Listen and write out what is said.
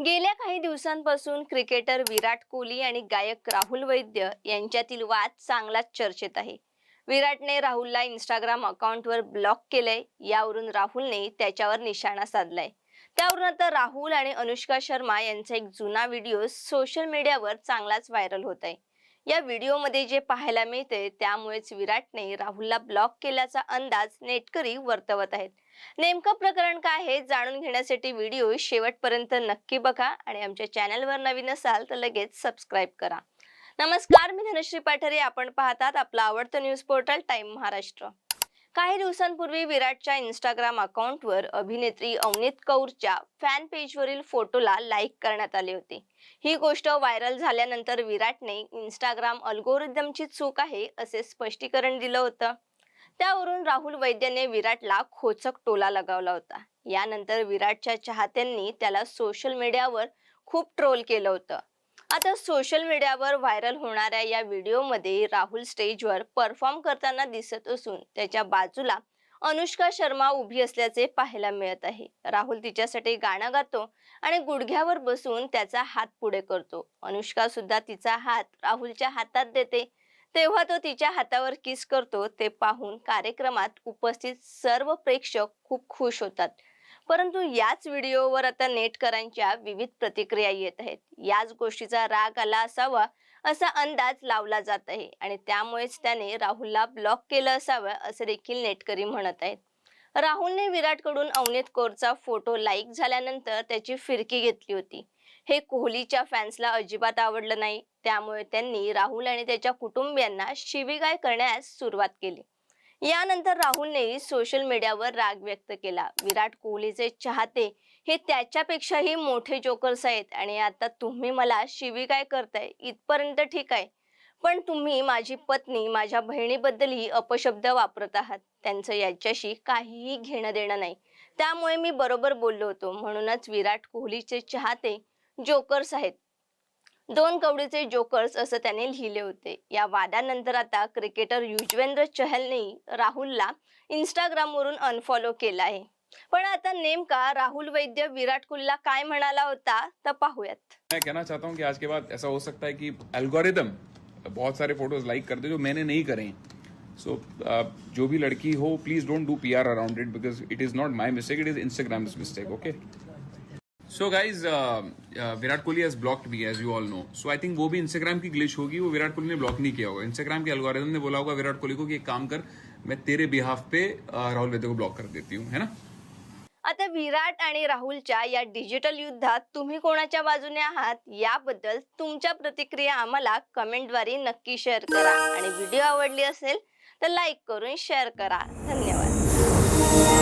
गेल्या काही दिवसांपासून क्रिकेटर विराट कोहली आणि गायक राहुल वैद्य यांच्यातील वाद चांगलाच चर्चेत आहे. विराटने राहुलला इंस्टाग्राम अकाउंटवर ब्लॉक केलंय यावरून राहुलने त्याच्यावर निशाणा साधलाय. त्यावरून आता राहुल आणि अनुष्का शर्मा यांचा एक जुना व्हिडिओ सोशल मीडियावर चांगलाच व्हायरल होत आहे या व्हिडिओमध्ये जे पाहायला मिळते त्यामुळेच विराटने राहुलला ब्लॉक केल्याचा अंदाज नेटकरी वर्तवत आहेत. नेमकं प्रकरण काय आहे जाणून घेण्यासाठी व्हिडिओ शेवटपर्यंत नक्की बघा आणि आमच्या चॅनलवर नवीन असाल तर लगेच सबस्क्राईब करा. नमस्कार मी धनश्री पाठरे आपण पाहतात आपलं आवडतं न्यूज पोर्टल टाइम महाराष्ट्र काही दिवसांपूर्वी विराटच्या इंस्टाग्राम अकाउंटवर अभिनेत्री अवनीत कौरच्या फॅन पेजवरील फोटोला लाईक करण्यात आले होते. ही गोष्ट व्हायरल झाल्यानंतर विराटने इंस्टाग्राम अल्गोरिदमची चूक आहे असे स्पष्टीकरण दिलं होतं. त्यावरून राहुल वैद्यने विराटला खोचक टोला लगावला होता. यानंतर विराटच्या चाहत्यांनी त्याला सोशल मीडियावर खूप ट्रोल केलं होतं. आता सोशल मीडियावर व्हायरल होणाऱ्या या व्हिडिओमध्ये राहुल स्टेजवर परफॉर्म करताना दिसत असून त्याच्या बाजूला अनुष्का शर्मा उभी असल्याचे पाहायला मिळत आहे. राहुल तिच्यासाठी गाणं गातो आणि गुडघ्यावर बसून त्याचा हात पुढे करतो. अनुष्का सुद्धा तिचा हात राहुलच्या हातात देते. तेव्हा तो तिच्या हातावर किस करतो. ते पाहून कार्यक्रमात उपस्थित सर्व प्रेक्षक खूप खुश होतात. परंतु याच व्हिडिओवर आता नेटकरांच्या विविध प्रतिक्रिया येत आहेत. याच गोष्टीचा राग आला असावा असा अंदाज लावला जात आहे आणि त्यामुळेच त्याने राहुलला ब्लॉक केलं असावं असं देखील नेटकरी म्हणत आहेत. राहुलने विराटकडून अवनीत कौरचा फोटो लाईक झाल्यानंतर त्याची फिरकी घेतली होती. हे कोहलीच्या फॅन्सला अजिबात आवडलं नाही. त्यामुळे त्यांनी राहुल आणि त्याच्या कुटुंबियांना शिवीगाय करण्यास सुरुवात केली. यानंतर राहुलने सोशल मीडियावर राग व्यक्त केला. विराट कोहलीचे चाहते हे त्याच्यापेक्षाही मोठे जोकर्स आहेत आणि आता तुम्ही मला शिवी काय करताय? इथपर्यंत ठीक आहे. पण तुम्ही माझी पत्नी माझ्या बहिणीबद्दलही अपशब्द वापरत आहात. त्यांचं याच्याशी काहीही घेणं देणं नाही. त्यामुळे मी बरोबर बोललो होतो. म्हणूनच विराट कोहलीचे चाहते जोकर्स आहेत. दोन कवडीचे जोकर्स असं त्याने लिहिले होते. या वादानंतर आता क्रिकेटर युजवेंद्र चहलने राहुलला इंस्टाग्रामवरून अनफॉलो केला आहे. पण आता नेमका राहुल वैद्य विराट कोहलीला काय म्हणाला होता तर पाहूयात. मैं कहना चाहता हूँ कि आज के बाद ऐसा हो सकता है कि एल्गोरिदम बहुत सारे फोटोज लाइक कर दे जो मैंने नहीं करे हैं। सो जो भी लड़की हो please don't do P R around it because it is not my mistake it is Instagram mistake okay so guys Virat Kohli has blocked me as you all know so I think वो भी Instagram की glitch होगी वो विराट कोहली ने block नहीं KIA होगा। Instagram के algorithm ने बोला होगा विराट कोहली को कि एक काम कर मैं तेरे बिहाफ पे uh, राहुल वेदे को ब्लॉक कर देती हूँ है ना? आता विराट आणि राहुलच्या या डिजिटल युद्धात तुम्ही कोणाच्या बाजूने आहात याबद्दल तुमच्या प्रतिक्रिया आम्हाला कमेंटद्वारे नक्की शेअर करा. आणि व्हिडिओ आवडली असेल तर लाईक करून शेअर करा. धन्यवाद.